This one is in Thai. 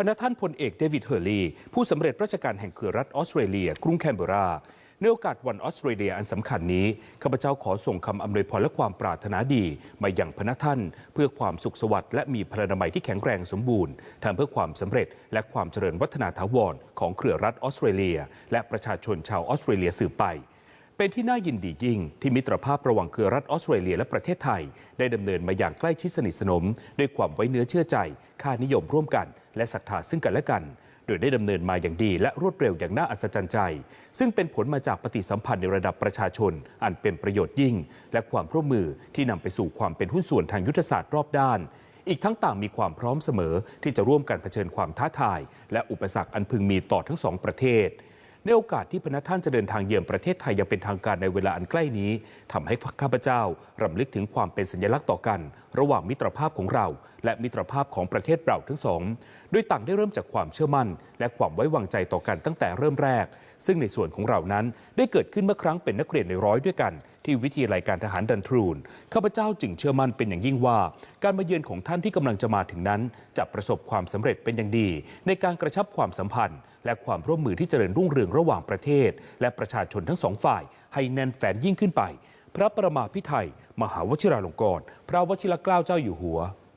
พนักท่านพลเอกเดวิดเฮอร์ลีผู้สำเร็จราชการแห่งเครือรัฐออสเตรเลีย กรุงแคนเบราในโอกาสวันออสเตรเลียอันสำคัญนี้ข้าพเจ้าขอส่งคำอำนวยพรและความปรารถนาดี มาอย่างพนักท่าน เพื่อความสุขสวัสดิ์และมีพลานามัยที่แข็งแรงสมบูรณ์ทำเพื่อความสำเร็จและความเจริญวัฒนาถาวรของเครือรัฐออสเตรเลีย และประชาชนชาวออสเตรเลียสืบไป เป็นที่น่ายินดียิ่ง ที่มิตรภาพระหว่างเครือรัฐออสเตรเลียและประเทศไทย ได้ดำเนินมาอย่างใกล้ชิดสนิทสนม ด้วยความไว้เนื้อเชื่อใจ ค่านิยมร่วมกัน และศรัทธาซึ่งกันและกัน โดยได้ดำเนินมาอย่างดีและรวดเร็วอย่างน่าอัศจรรย์ใจ ซึ่งเป็นผลมาจากปฏิสัมพันธ์ในระดับประชาชน อันเป็นประโยชน์ยิ่ง และความร่วมมือที่นำไปสู่ความเป็นหุ้นส่วนทางยุทธศาสตร์รอบด้านอีกทั้งต่างมีความพร้อมเสมอที่จะร่วมกันเผชิญความท้าทาย และอุปสรรคอันพึงมีต่อทั้งสองประเทศ ในโอกาสที่พนักท่านจะเดินทางเยือนประเทศไทยยังเป็นทางการในเวลาอันใกล้นี้ทำให้ข้าพเจ้ารำลึกถึงความเป็นสัญลักษณ์ต่อกัน ระหว่างมิตรภาพของเรา และมิตรภาพของประเทศเราทั้งสองด้วยต่างได้เริ่มจากความเชื่อมั่น และความไว้วางใจต่อกันตั้งแต่เริ่มแรก ซึ่งในส่วนของเรานั้นได้เกิดขึ้นเมื่อครั้งเป็นนักเรียนในร้อยด้วยกัน ที่วิทยาลัยการทหารดันทรูนข้าพเจ้าจึงเชื่อมั่นเป็นอย่างยิ่งว่า การมาเยือนของท่านที่กำลังจะมาถึงนั้น จะประสบความสำเร็จเป็นอย่างดี ในการกระชับความสัมพันธ์ และความร่วมมือที่เจริญรุ่งเรืองระหว่างประเทศ และประชาชนทั้งสองฝ่าย ให้แน่นแฟนยิ่งขึ้นไป พระประมาพิไทยมหาวชิราลงกรณ์พระวชิรเกล้าเจ้าอยู่หัว